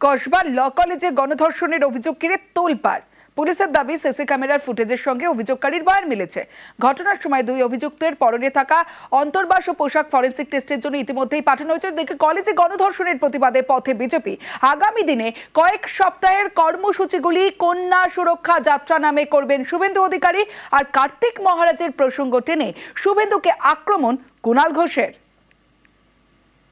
কসবা ল কলেজে গণধর্ষণের অভিযোগ ঘিরে তোলপাড়। পুলিশের দাবি, সিসি ক্যামেরার ফুটেজের সঙ্গে অভিযোগকারীর বয়ান মিলেছে। ঘটনার সময় দুই অভিযুক্তের পরনে থাকা অন্তর্বাস ও পোশাক ফরেন্সিক টেস্টের জন্য ইতিমধ্যেই পাঠানো হয়েছে। দেখে কলেজে গণধর্ষণের প্রতিবাদে পথে বিজেপি। আগামী দিনে কয়েক সপ্তাহের কর্মসূচিগুলি কন্যা সুরক্ষা যাত্রা নামে করবেন শুভেন্দু অধিকারী আর কার্তিক মহারাজের প্রসঙ্গ টেনে শুভেন্দুকে আক্রমণ কুণাল ঘোষের।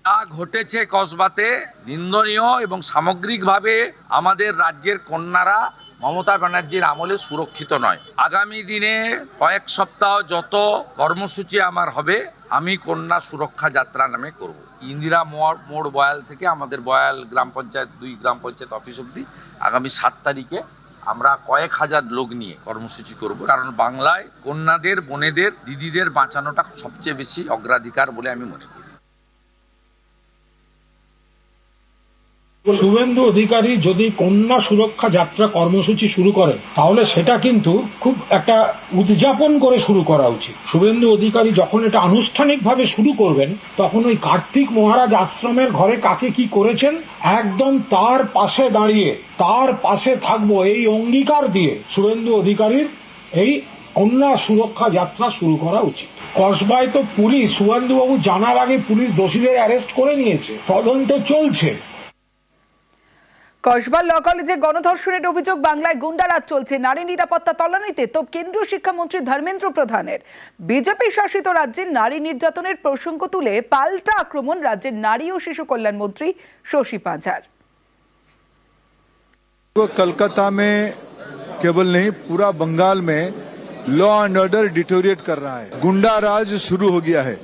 যা ঘটেছে কসবাতে নিন্দনীয় এবং সামগ্রিকভাবে আমাদের রাজ্যের কন্যারা মমতা ব্যানার্জির আমলে সুরক্ষিত নয়। আগামী দিনে কয়েক সপ্তাহ যত কর্মসূচি আমার হবে, আমি কন্যা সুরক্ষা যাত্রা নামে করব। ইন্দিরা মোড় মোড় বয়াল থেকে আমাদের বয়াল গ্রাম পঞ্চায়েত দুই গ্রাম পঞ্চায়েত অফিস অব্দি আগামী সাত তারিখে আমরা কয়েক হাজার লোক নিয়ে কর্মসূচি করব। কারণ বাংলায় কন্যাদের, বোনেদের, দিদিদের বাঁচানোটা সবচেয়ে বেশি অগ্রাধিকার বলে আমি মনে করি। শুভেন্দু অধিকারী যদি কন্যা সুরক্ষা যাত্রা কর্মসূচি শুরু করেন তাহলে সেটা কিন্তু খুব একটা উদযাপন করে শুরু করা উচিত। শুভেন্দু অধিকারী যখন এটা আনুষ্ঠানিকভাবে শুরু করবেন, তখন ওই কার্তিক মহারাজ আশ্রমের ঘরে কাকে কি করেছেন, একদম তার পাশে দাঁড়িয়ে, তার পাশে থাকব এই অঙ্গীকার দিয়ে শুভেন্দু অধিকারীর এই কন্যা সুরক্ষা যাত্রা শুরু করা উচিত। কসবায় তো পুলিশ, শুভেন্দুবাবু জানার আগে পুলিশ দোষীদের অ্যারেস্ট করে নিয়েছে, তদন্ত চলছে। কসবা ল কলেজে গণধর্ষণের অভিযোগ বাংলায় গুন্ডারাজ চলছে নারী নিরাপত্তা তলানিতে তো কেন্দ্রীয় শিক্ষামন্ত্রী ধর্মেন্দ্র প্রধানের বিজেপি শাসিত রাজ্যে নারী নির্যাতনের প্রসঙ্গ তুলে পাল্টা আক্রমণ রাজ্যের নারী ও শিশু কল্যাণ মন্ত্রী শশী পাঁজার वो कलकत्ता में केवल नहीं पूरा बंगाल में लॉ एंड ऑर्डर डिटोरिएट कर रहा है गुंडा राज शुरू हो गया है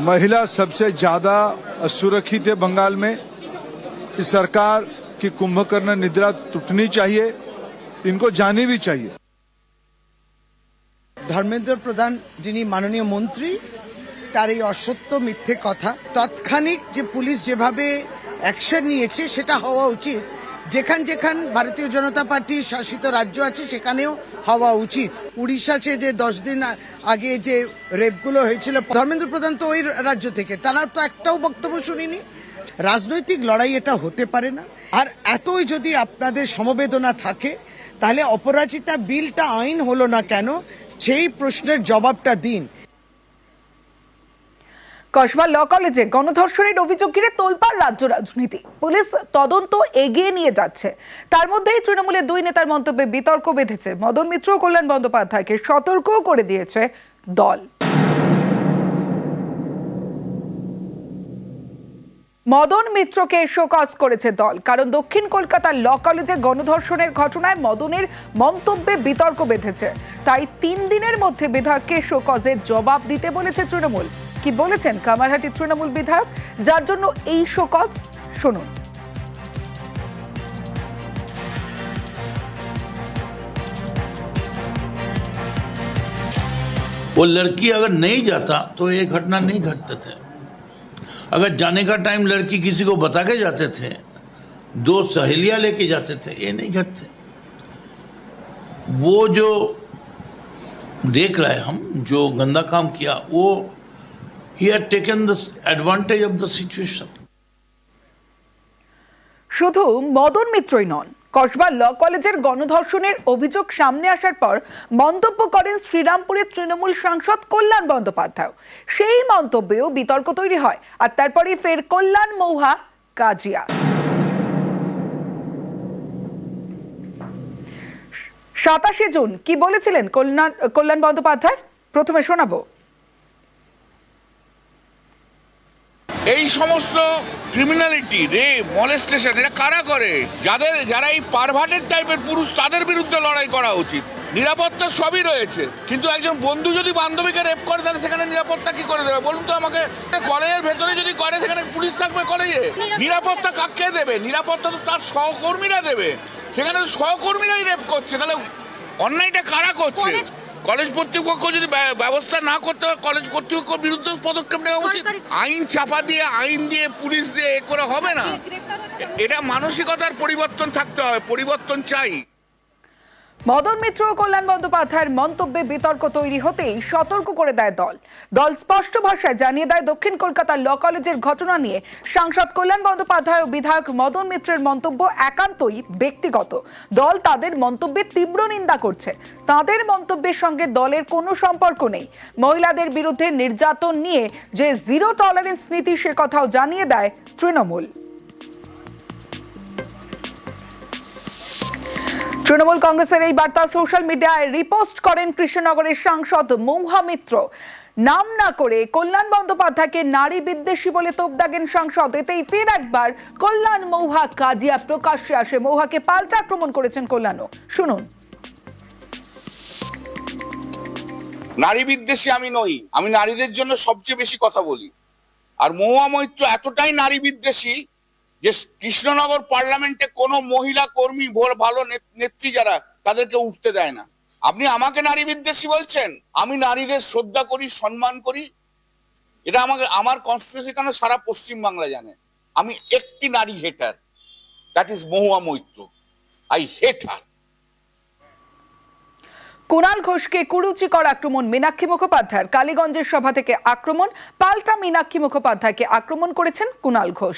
महिला सबसे ज्यादा असुरक्षित है बंगाल में इस सरकार की कुंभकर्ण निद्रा टूटनी चाहिए इनको जानी भी चाहिए ধর্মেন্দ্র প্রধান যিনি মাননীয় মন্ত্রী তার এই অসত্য মিথ্যে কথা তৎক্ষণিক যে পুলিশ যেভাবে অ্যাকশন নিয়েছে সেটা হওয়া উচিত যেখান যেখান ভারতীয় জনতা পার্টির শাসিত রাজ্য আছে সেখানেও হওয়া উচিত উড়িষ্যাতে যে দশ দিন আ- আগে যে রেপগুলো হয়েছিল ধর্মেন্দ্র প্রধান তো ওই রাজ্য থেকে তারা তো একটাও বক্তব্য শুনিনি রাজনৈতিক লড়াই এটা হতে পারে না আর এতই যদি আপনাদের সমবেদনা থাকে, তাহলে অপরাজিতা বিলটা আইন হলো না কেন? সেই প্রশ্নের জবাবটা দিন। কসবা ল কলেজে গণধর্ষণের অভিযোগ ঘিরে তোলপাড় রাজ্য রাজনীতি। পুলিশ তদন্ত এগিয়ে নিয়ে যাচ্ছে। তার মধ্যেই তৃণমূলের দুই নেতার মন্তব্যে বিতর্ক বেঁধেছে। মদন মিত্র কল্যাণ বন্দ্যোপাধ্যায়কে সতর্কও করে দিয়েছে দল। মদন মিত্রকে শোকজ করেছে দল কারণ দক্ষিণ কলকাতার ল কলেজে গণধর্ষণের ঘটনায় মদনের মন্তব্যে বিতর্ক বেঁধেছে তাই তিন দিনের মধ্যে বিধায়ককে শোকজের জবাব দিতে বলেছে তৃণমূল কি বলেছেন কামারহাটি তৃণমূল বিধায়ক যার জন্য এই শোকজ শুনুন वो लड़की अगर नहीं जाता तो ये घटना नहीं घटते थे अगर जाने का टाइम लड़की किसी को बता के जाते थे दो सहेलियां लेके जाते थे ये नहीं घटते वो जो देख रहे हैं हम जो गंदा काम किया वो he had taken the advantage of the situation শুধু মদন মিত্রই নন কসবা ল কলেজের গণধর্ষণের অভিযোগ সামনে আসার পর মন্তব্য করেন শ্রীরামপুরের তৃণমূল সাংসদ কল্যাণ বন্দ্যোপাধ্যায়। সেই মন্তব্যেও বিতর্ক তৈরি হয়। আর তারপরে ফের কল্যাণ মৌহা, কাজিয়া। সাতাশে জুন, কি বলেছিলেন কল্যাণ কল্যাণ বন্দ্যোপাধ্যায়? প্রথমে শোনাবো। এই সমস্ত ক্রিমিনালিটি রে মলেস্টেশন এটা কারা করে? যাদের, যারা এই পারভার্টেড টাইপের পুরুষ, তাদের বিরুদ্ধে লড়াই করা উচিত। নিরাপত্তা সবই রয়েছে। কিন্তু একজন বন্ধু যদি বান্ধবীকে রেপ করে, তাহলে সেখানে নিরাপত্তা কি করে দেবে? বলুন তো আমাকে। কলেজের ভেতরে যদি করে, সেখানে পুলিশ থাকবে কলেজে? নিরাপত্তা কাকে দেবে? নিরাপত্তা তো তার সহকর্মীরা দেবে। সেখানে সহকর্মীরাই রেপ করছে। তাহলে অন্যায়টা কারা করছে? কলেজ কর্তৃপক্ষ যদি ব্য- ব্যবস্থা না করতে হয় কলেজ কর্তৃপক্ষ বিরুদ্ধে পদক্ষেপ নেওয়া উচিত। আইন চাপা দিয়ে আইন দিয়ে পুলিশ দিয়ে এ করে হবে না। এটা মানসিকতার পরিবর্তন থাকতে হবে পরিবর্তন চাই। মদন মিত্র ও কল্যাণ বন্দ্যোপাধ্যায়ের মন্তব্যে বিতর্ক তৈরি হতেই সতর্ক করে দেয় দল। দল স্পষ্ট ভাষায় জানিয়ে দেয়, দক্ষিণ কলকাতার ল কলেজের ঘটনা নিয়ে সাংসদ কল্যাণ বন্দ্যোপাধ্যায় ও বিধায়ক মদন মিত্রের মন্তব্য একান্তই ব্যক্তিগত। দল তাদের মন্তব্যে তীব্র নিন্দা করছে। তাদের মন্তব্যের সঙ্গে দলের কোনো সম্পর্ক নেই। মহিলাদের বিরুদ্ধে নির্যাতন নিয়ে যে জিরো টলারেন্স নীতি সে কথাও জানিয়ে দেয় তৃণমূল। তৃণমূল কংগ্রেসের এই বার্তা সোশ্যাল মিডিয়ায় রিপোস্ট করেন কৃষ্ণনগরের সাংসদ মৌহা মিত্র। নাম না করে কল্যাণ বন্দ্যোপাধ্যায়কে নারী বিদ্বেষী বলে তোপ দাগেন সাংসদ। এতেই ফের একবার কল্যাণ মৌহা কাজিয়া প্রকাশ্যে আসে। মৌহাকে পাল্টা আক্রমণ করেছেন কল্যাণও। শুনুন। নারী বিদ্বেষী আমি নই, আমি নারীদের জন্য সবচেয়ে বেশি কথা বলি। আর মহুয়া মৈত্র এতটাই নারী বিদ্বেষী যে কৃষ্ণনগর পার্লামেন্টে কোনো মহিলা কর্মী ভোর ভালো নেত- নেত্রী যারা, তাদেরকে উঠতে দেয় না। আপনি আমাকে নারী বিদ্বেষী বলছেন? আমি নারীদের শ্রদ্ধা করি, সম্মান করি? এটা আমাকে আমার কনস্টিটিউশন কেন সারা পশ্চিম বাংলা জানে? আমি একটি নারী hater that is Mahua Moitra. I hate her Kunal ঘোষকে কুরুচিকর আক্রমণ, মীনাক্ষী মুখোপাধ্যায়ের। কালীগঞ্জের সভা থেকে আক্রমণ, পাল্টা মীনাক্ষী মুখোপাধ্যায়কে আক্রমণ করেছেন কুণাল ঘোষ।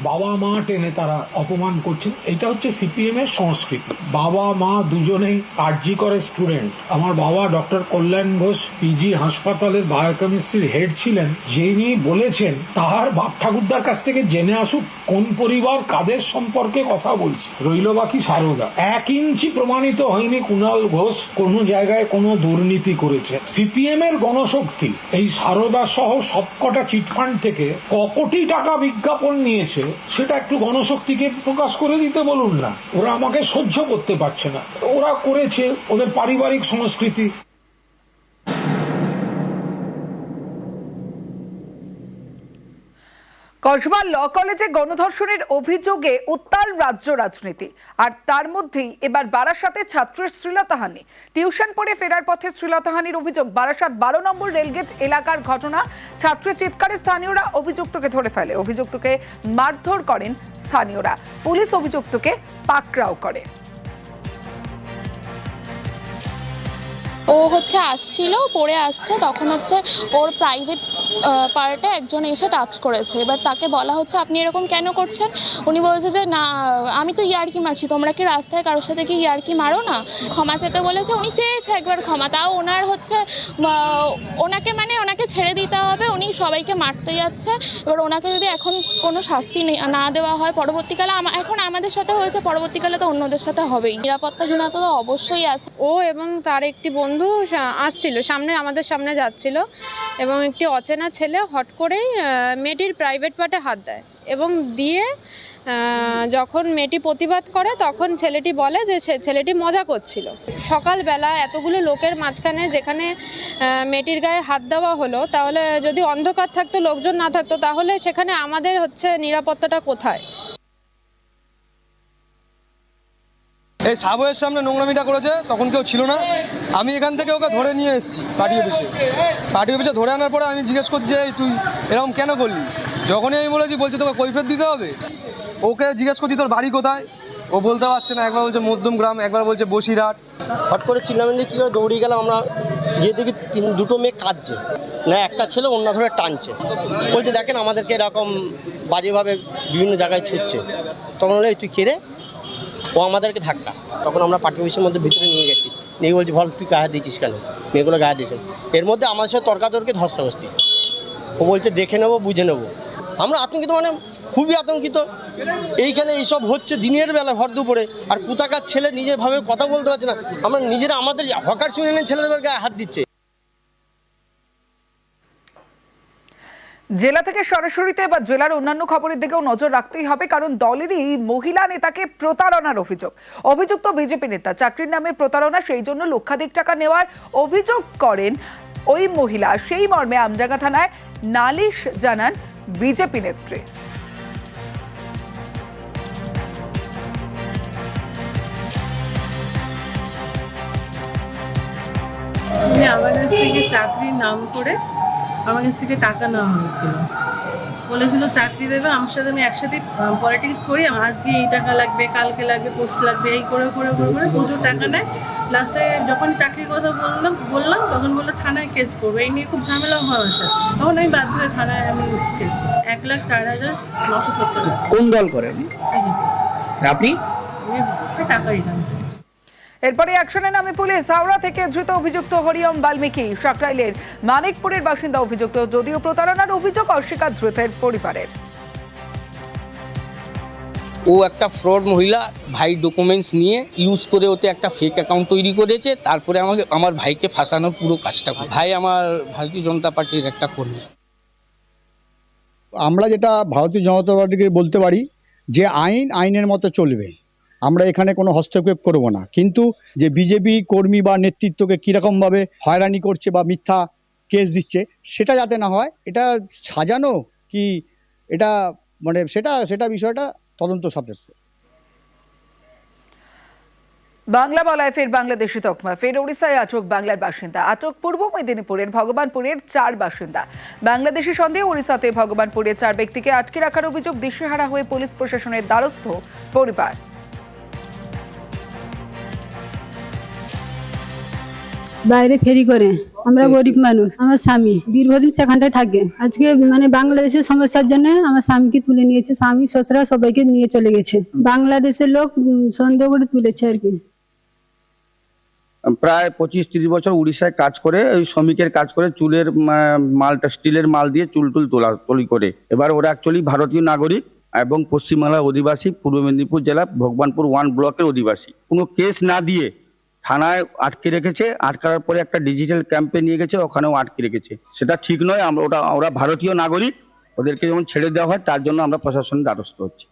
বাবা, মা টেনে তারা অপমান করছেন। এটা হচ্ছে সিপিএম এর সংস্কৃতি। বাবা, মা দুজনেই আরজি করে স্টুডেন্ট। আমার বাবা ডক্টর কল্যাণ ঘোষ, পিজি হাসপাতালের বায়োকেমিস্ট্রির হেড ছিলেন। যিনি বলেছেন, তাহার বাপ ঠাকুরদার কাছ থেকে জেনে আসুক কোন পরিবার কাদের সম্পর্কে কথা বলছে। রইল বাকি সারদা। এক ইঞ্চি প্রমাণিত হয়নি কুণাল ঘোষ কোনো জায়গায় কোনো দুর্নীতি করেছে। সিপিএম এর গণশক্তি, এই সারদা সহ সবকটা চিটফান্ড থেকে ক কোটি টাকা বিজ্ঞাপন নিয়েছে। সেটা একটু গণশক্তিকে প্রকাশ করে দিতে বলুন না। ওরা আমাকে সহ্য করতে পারছে না। ওরা করেছে ওদের পারিবারিক সংস্কৃতি। কসবা ল কলেজে গণধর্ষণের অভিযোগে উত্তাল রাজ্য রাজনীতি। আর তার মধ্যেই এবার বারাসাতে ছাত্রের শ্রীলতাহানি টিউশন পড়ে ফেরার পথে শ্রীলতাহানির অভিযোগ। বারাসাত বারো নম্বর রেলগেট এলাকার ঘটনা। ছাত্রের চিৎকারে স্থানীয়রা অভিযুক্তকে ধরে ফেলে। অভিযুক্তকে মারধর করেন স্থানীয়রা। পুলিশ অভিযুক্তকে পাকড়াও করে। ও হচ্ছে আসছিল, পড়ে আসছে, তখন হচ্ছে ওর প্রাইভেট পার্টে একজন এসে টাচ করেছে। এবার তাকে বলা হচ্ছে, আপনি এরকম কেন করছেন? উনি বলছে যে, না, আমি তো ইয়ার্কি মারছি, তোমরা কি রাস্তায় কারোর সাথে কি ইয়ার্কি মারো না? ক্ষমা চেতে বলেছে, উনি চেয়েছে একবার ক্ষমা, তাও ওনার হচ্ছে ওনাকে মানে ওনাকে ছেড়ে দিতে হবে, উনি সবাইকে মারতে যাচ্ছে। এবার ওনাকে যদি এখন কোনো শাস্তি নে- দেওয়া হয়, পরবর্তীকালে এখন আমাদের সাথে হয়েছে, পরবর্তীকালে তো অন্যদের সাথে হবেই। নিরাপত্তা নিরাপত্তাহীনতা তো অবশ্যই আছে। ও এবং তার একটি বন্ধু আসছিল, সামনে আমাদের সামনে যাচ্ছিল এবং একটি অচেনা ছেলে হট করেই মেয়েটির প্রাইভেট পার্টে হাত দেয় এবং দিয়ে যখন মেয়েটি প্রতিবাদ করে, তখন ছেলেটি বলে যে ছেলেটি মজা করছিল। সকালবেলা এতগুলো লোকের মাঝখানে যেখানে মেয়েটির গায়ে হাত দেওয়া হলো, তাহলে যদি অন্ধকার থাকতো, লোকজন না থাকতো, তাহলে সেখানে আমাদের হচ্ছে নিরাপত্তাটা কোথায়? এই সাবওয়ের সামনে নোংরামিটা করেছে, তখন কেউ ছিল না। আমি এখান থেকে ওকে ধরে নিয়ে এসেছি, পার্টি অফিসে। পার্টি অফিসে ধরে আনার পরে আমি জিজ্ঞেস করছি যে তুই এরকম কেন করলি? যখনই আমি বলেছি, বলছে তোকে কৈফের দিতে হবে। ওকে জিজ্ঞেস করছি, তোর বাড়ি কোথায়? ও বলতে পারছে না, একবার বলছে মধ্যম গ্রাম, একবার বলছে বসিরহাট। হট করে চিল্লামিল্লি কী করে দৌড়িয়ে গেলাম আমরা, গিয়ে দেখি তিন, দুটো মেয়ে কাঁদছে। না, একটা ছেলে অন্য ধরে টানছে। বলছে, দেখেন, আমাদেরকে এরকম বাজেভাবে বিভিন্ন জায়গায় ছুটছে। তখন "এই, তুই কেড়ে ও আমাদেরকে ধাক্কা। তখন আমরা পার্টি অফিসের মধ্যে ভিতরে নিয়ে গেছি। নিয়ে বলছি, বল, তুই গায়ে দিয়েছিস কেন? মেয়েগুলো গায়ে দিয়েছেন এর মধ্যে আমাদের সাথে তর্কাতর্কি, ধস্তাধস্তি। ও বলছে, দেখে নেব, বুঝে নেব। আমরা আতঙ্কিত মানে খুবই আতঙ্কিত। এইখানে এইসব হচ্ছে দিনের বেলা ভর দুপুরে। আর কোথাকার ছেলে নিজের ভাবে কথা বলতে পারছে না। আমরা নিজেরা আমাদের হকার শুনে ছেলেদের গায়ে হাত দিচ্ছে। জেলা থেকে সরাসরিতে বা জেলার অন্যান্য খবরের দিকেও নজর রাখতেই হবে, কারণ দলেরই মহিলা নেতাকে প্রতারণার অভিযোগ। অভিযুক্ত বিজেপি নেতা চাকরির নামে প্রতারণা, সেই জন্য লক্ষাধিক টাকা নেওয়ার অভিযোগ করেন ওই মহিলা। সেই মর্মে আমজাগা থানায় নালিশ জানান বিজেপি নেত্রী। আমার কাছ থেকে চাকরির নাম করে আমার কাছ থেকে টাকা নেওয়া হয়েছিল। বলেছিল চাকরি দেবে আমার সাথে আমি একসাথে পলিটিক্স করি আজকে এই টাকা লাগবে কালকে লাগবে পরশু লাগবে এই করে করে করে করে প্রচুর টাকা নেয়। লাস্টে যখন চাকরির কথা বললাম বললাম তখন বলল থানায় কেস করব। এই নিয়ে খুব ঝামেলা হয় আমার সাথে। তখন আমি বাধ্য হয়ে থানায় আমি কেস করি। এক লাখ চার হাজার নশো সত্তর টাকা। কোন দল বিজেপি আপনি? আমি টাকা রিটার্ন এরপরে অ্যাকশনে নামে পুলিশ। হাওড়া থেকে ধৃত অভিযুক্ত হরিয়ম বাল্মীকি সাকরাইলের মানিকপুরের বাসিন্দা অভিযুক্ত যদিও প্রতারণার অভিযোগ অস্বীকার ধৃতের পরিবারের। ও একটা ফ্রড মহিলা ভাই ডকুমেন্টস নিয়ে ইউজ করে ওতে একটা ফেক অ্যাকাউন্ট তৈরি করেছে। তারপরে আমাকে আমার ভাইকে ফাঁসানোর পুরো কাজটা করে ভাই আমার ভারতীয় জনতা পার্টির একটা কর্মী। আমরা যেটা ভারতীয় জনতা পার্টিকে বলতে পারি যে আইন আইনের মতো চলবে। আমরা এখানে কোনো হস্তক্ষেপ করব না। কিন্তু যে বিজেপি কর্মী বা নেতৃত্বকে কীরকমভাবে হয়রানি করছে বা মিথ্যা কেস দিচ্ছে, সেটা যাতে না হয়, এটা সাজানো কি এটা মানে সেটা সেটা বিষয়টা তদন্ত সাপেক্ষ। বাংলা বলায় ফের বাংলাদেশি তকমা, ফের ওড়িশায় আটক বাংলার বাসিন্দা। আটক পূর্ব মেদিনীপুরের ভগবানপুরের চার বাসিন্দা। বাংলাদেশি সন্দেহে ওড়িশাতে ভগবানপুরের চার ব্যক্তিকে আটকে রাখার অভিযোগ দিশেহারা হয়ে পুলিশ প্রশাসনের দ্বারস্থ পরিবার। বাইরে ফেরি করে। আমরা গরিব মানুষ আমার স্বামী। দীর্ঘদিন সেখানটায় থাকে। আজকে মানে বাংলাদেশের সমস্যার জন্য আমার স্বামীকে তুলে নিয়েছে। স্বামী শ্বশুরা সবাইকে নিয়ে চলে গেছে। বাংলাদেশের লোক সন্দেহ করে তুলেছে আর কি। প্রায় পঁচিশ তিরিশ বছর উড়িষ্যায় কাজ করে ওই শ্রমিকের কাজ করে চুলের মালটা স্টিলের মাল দিয়ে চুল টুল তোলা তলি করে। এবার ওরা অ্যাকচুয়ালি ভারতীয় নাগরিক এবং পশ্চিমবাংলার অধিবাসী পূর্ব মেদিনীপুর জেলা ভগবানপুর ওয়ান ব্লকের অধিবাসী। কোনো কেস না দিয়ে থানায় আটকে রেখেছে, আটকার পরে একটা ডিজিটাল ক্যাম্পে নিয়ে গেছে, ওখানেও আটকে রেখেছে। সেটা ঠিক নয়, আমরা ওটা, ওরা ভারতীয় নাগরিক, ওদেরকে যখন ছেড়ে দেওয়া হয়, তার জন্য আমরা প্রশাসনের দ্বারস্থ হচ্ছি।